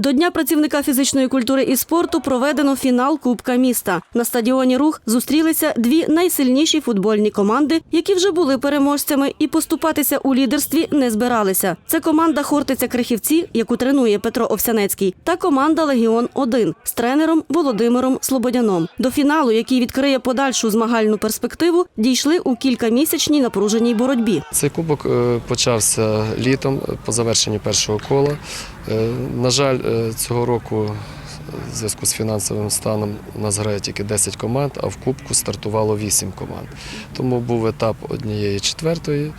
До Дня працівника фізичної культури і спорту проведено фінал Кубка міста. На стадіоні Рух зустрілися дві найсильніші футбольні команди, які вже були переможцями і поступатися у лідерстві не збиралися. Це команда Хортиця Крихівці, яку тренує Петро Овсянецький, та команда Легіон 1 з тренером Володимиром Слободяном. До фіналу, який відкриє подальшу змагальну перспективу, дійшли у кількамісячній напруженій боротьбі. Цей кубок е, почався літом по завершенні першого кола. Е, На жаль, е, цього року в зв'язку з фінансовим станом у нас грає тільки 10 команд, а в кубку стартувало 8 команд. Тому був етап однієї четвертої,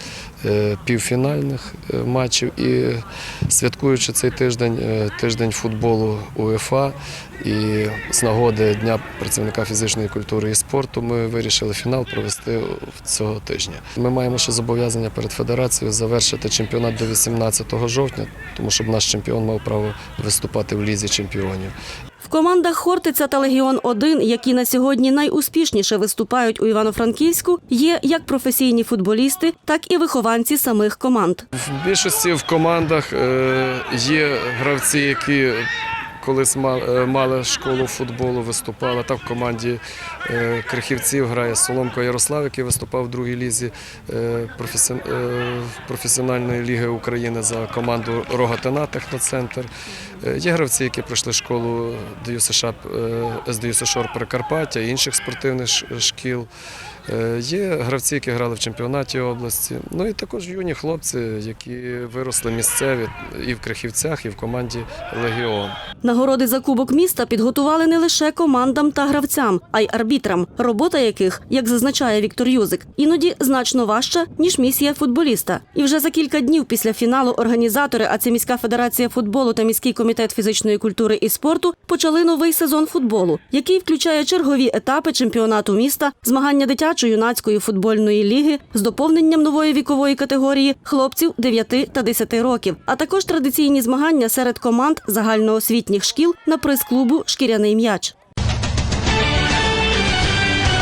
е, півфінальних е, матчів. І святкуючи цей тиждень, е, тиждень футболу УЄФА і з нагоди Дня працівника фізичної культури і спорту, ми вирішили фінал провести цього тижня. Ми маємо ще зобов'язання перед федерацією завершити чемпіонат до 18 жовтня, тому щоб наш чемпіон мав право виступати в лізі чемпіонів. В командах Хортиця та Легіон 1 які на сьогодні найуспішніше виступають у Івано-Франківську, є як професійні футболісти, так і вихованці самих команд. В більшості в командах е, є гравці, які колись е, мали школу футболу, виступали. Так в команді е, крихівців грає Соломко Ярослав, який виступав в другій лізі е, професі- професіональної ліги України за команду Рогатина Техноцентр. Є гравці, які пройшли школу СДЮ США Прикарпаття, інших спортивних шкіл. Є гравці, які грали в чемпіонаті області. Ну і також юні хлопці, які виросли місцеві і в Крихівцях, і в команді Легіон. Нагороди за кубок міста підготували не лише командам та гравцям, а й арбітрам, робота яких, як зазначає Віктор Юзик, іноді значно важча ніж місія футболіста. І вже за кілька днів після фіналу організатори, а це міська федерація футболу та міський комітет фізичної культури і спорту, почали новий сезон футболу, який включає чергові етапи чемпіонату міста, змагання дитячо-юнацької футбольної ліги з доповненням нової вікової категорії хлопців 9 та 10 років, а також традиційні змагання серед команд загальноосвітніх шкіл на прес-клубу Шкіряний м'яч.